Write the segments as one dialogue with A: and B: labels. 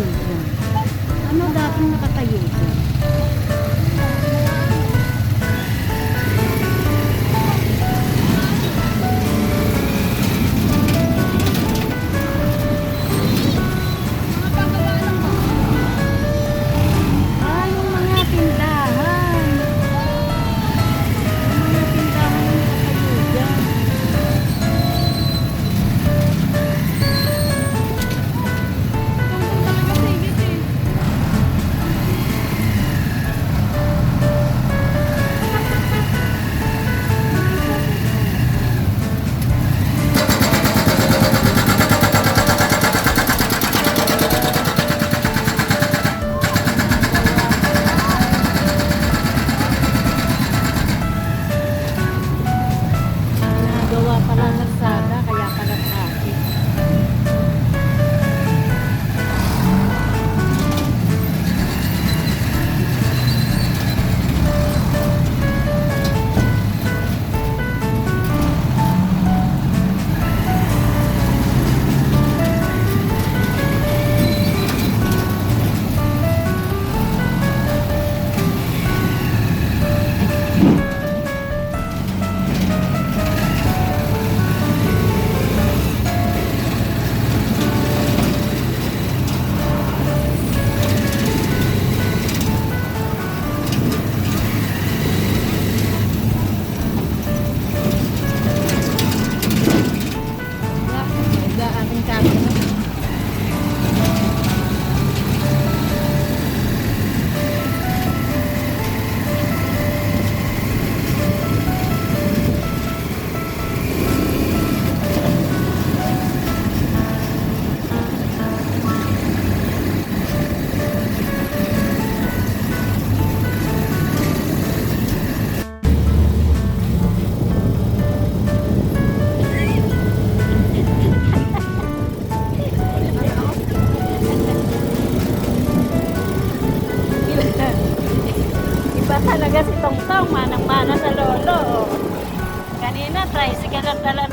A: yun. Ano dating nakatayo ko?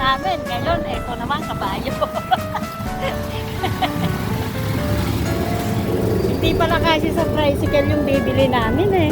A: Namin. Ngayon, eto naman, kabayo. Hindi pala kasi sa tricycle yung bibili namin eh.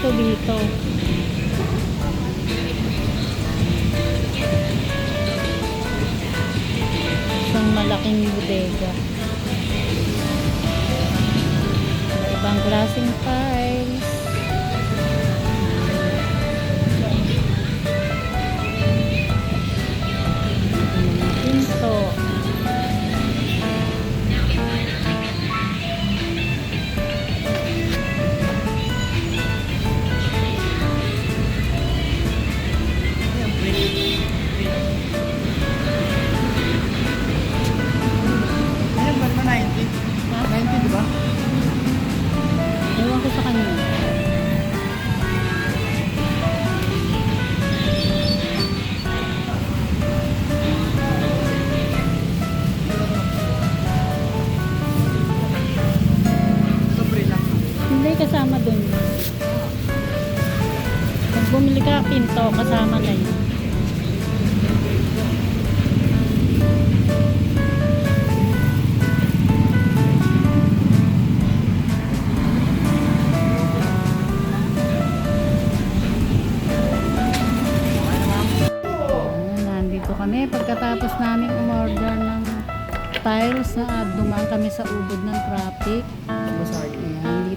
A: Kompleto dito. Isang malaking bodega. Ibang klaseng tiles. Hindi kasama dun. Pag bumili ka pinto, kasama na yun. Kami. Pagkatapos namin umorder ng tiles na dumaan kami sa ubod ng traffic.
B: Basahin.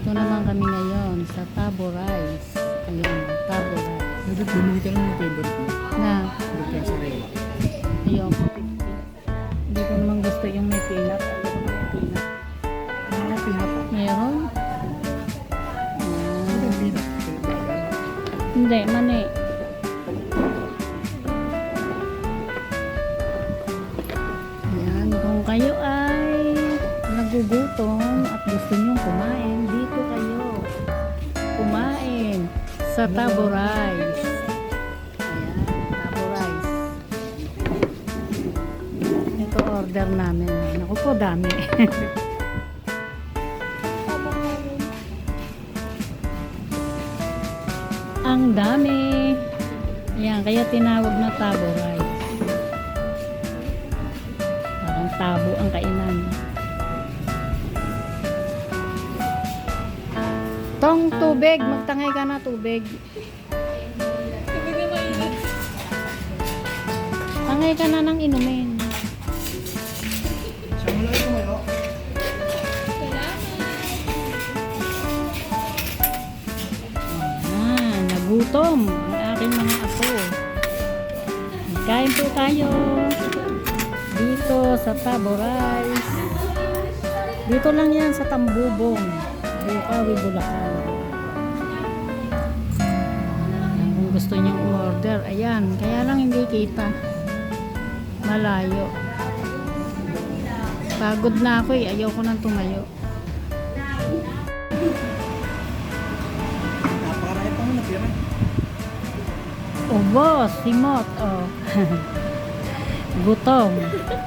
A: Dito naman kami ngayon sa Tabo Rice. Ayan, Tabo Rice.
B: Dapat bumili ka lang ng favorite mo.
A: Na,
B: ka sa rin.
A: ayun, 50. Hindi ko naman gusto yung may. Ayoko na yung peanut.
B: Ano pinap?
A: Meron? Hindi, mani. Ayan, kung kayo ay nagugutom at gusto nyong kumain, sa Tabo Rice. Ayan, Tabo Rice. Ito order namin. Naku po, dami. Ang dami. Ayan, kaya tinawag na tabo rice. Parang tabo ang kainan. Tong tubig, magtangay ka na tubig. Tangay ka na ng inumin.
B: Siya mo lang ito ngayon.
C: Salamat.
A: Ayan. Gutom ang aking mga apo. Kain po tayo dito sa Tabo Rice. Dito lang yan sa Tambubong, Bukawi, Bulacan. Kung gusto niyong order, ayan. Kaya lang hindi kita. Malayo. Pagod na ako eh. Ayoko nang tumayo.
B: Napakarami pa mo natira.
A: Oh, boss, simot. Oh. Gutom.
C: Gutom.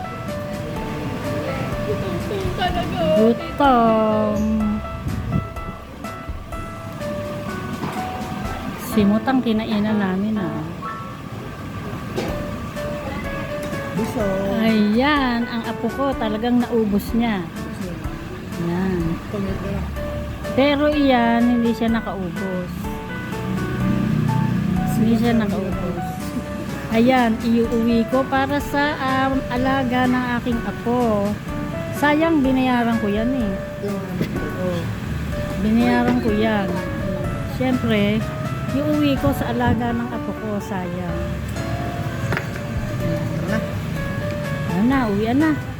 A: Gutom. Simot ang kinainan namin ah.
B: Buso.
A: Ayan, ang apo ko talagang naubos niya. Yan.
B: Pangit ka.
A: Pero iyan, hindi siya nakaubos. Hindi siya nakaubos. Ayan, iuwi ko para sa um, alaga ng aking apo. Sayang, binayaran ko yan eh. Binayaran ko yan. Siyempre, iuwi ko sa alaga ng apo ko, sayang.
B: Tara na.
A: Ano na, uwi na.